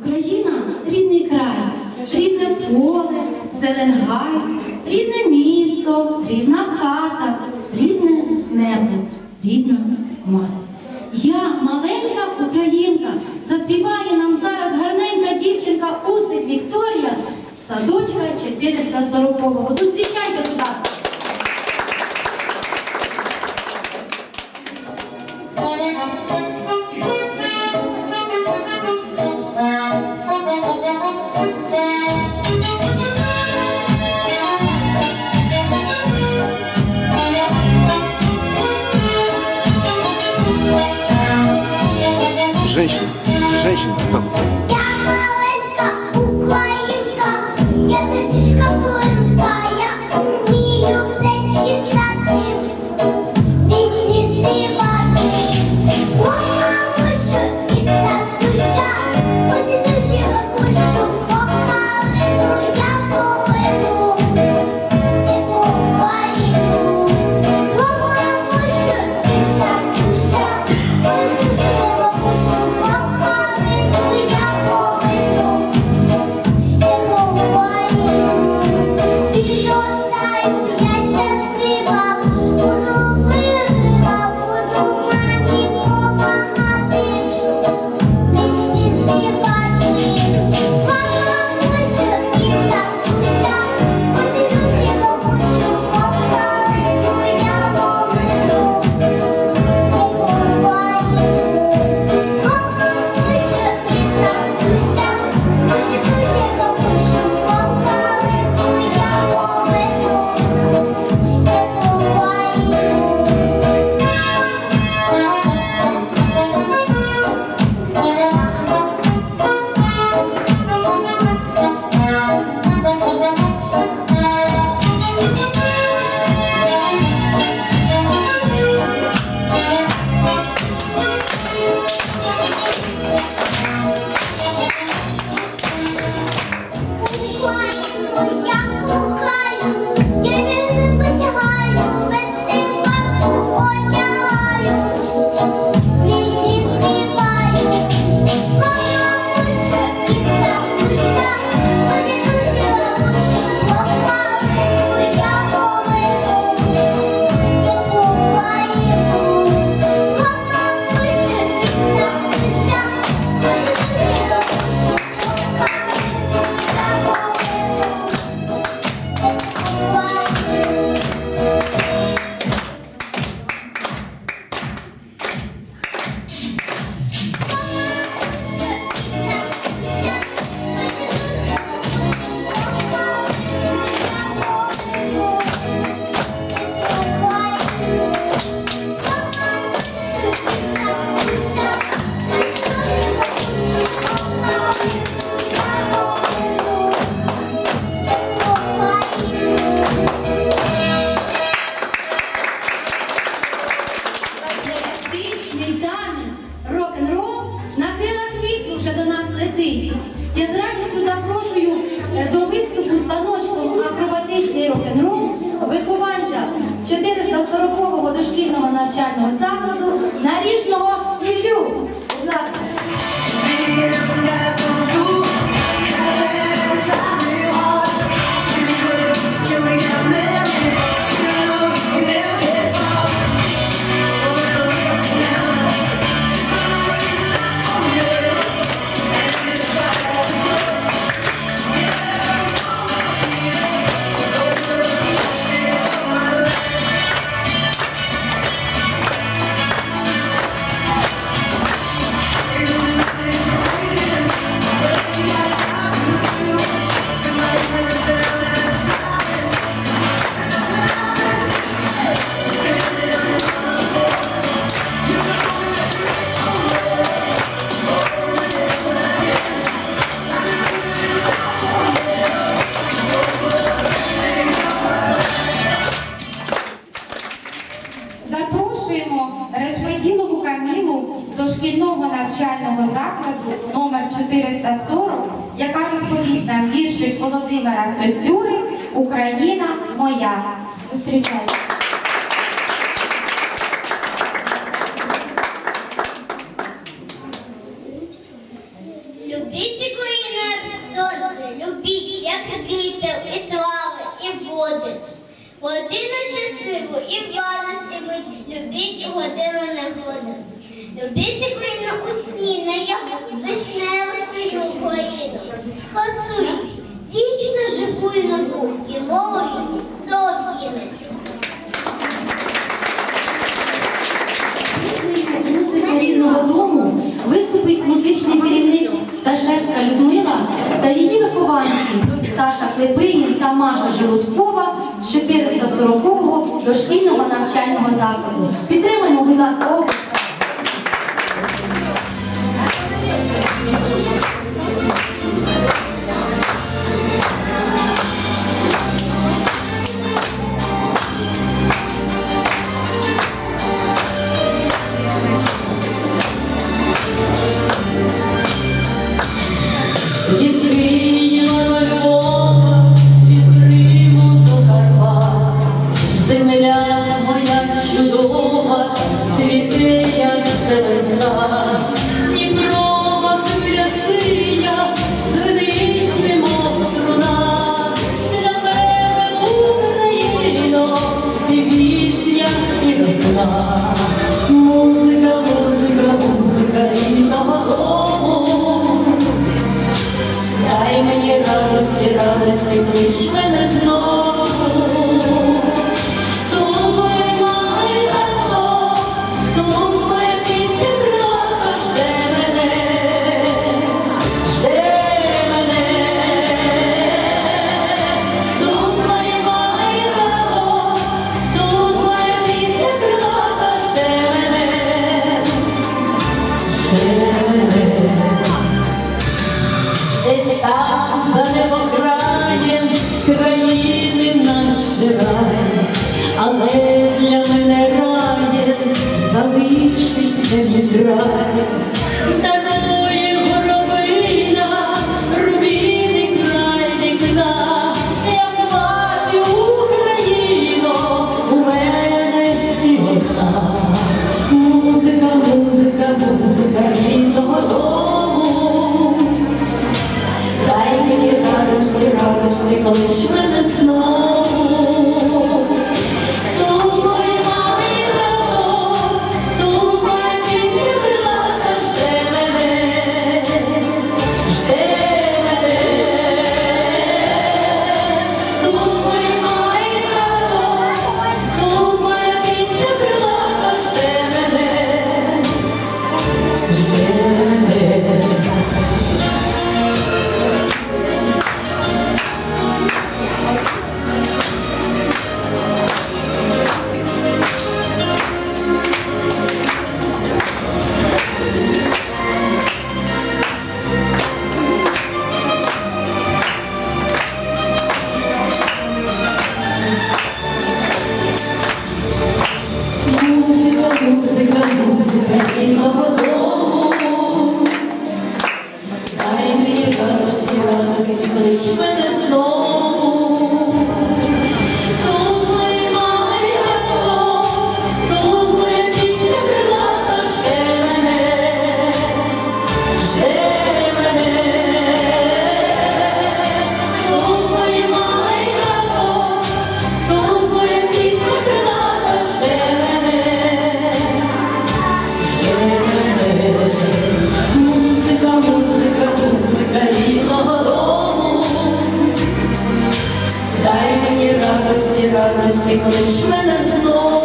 Україна рідний край, рідне поле, зеленгай, рідне місто, рідна хата, рідне небо, рідна мати. Я, маленька українка, заспіває нам зараз гарненька дівчинка Усик Вікторія, садочка 440-го. Зустрічайте! женщин, женщин фотографов. навчального закладу наріжного. Україна моя. Зустрічайте. Любіть як сонце, любіть, як вітер, і трави, і води. Годину щасливу і в радості і любіть годину негоди. Любіть Україну у сні, наяву, вишневу свою Україну. Хасуй. Вічно живую нову і молоді сов'їни. Рідного дому виступить музичний керівник Сташевська Людмила та її вихованці Саша Клепинін та Маша Желудкова з 440-го дошкільного навчального закладу. Підтримаємо, будь ласка, musical instrument радості, клич мене знов.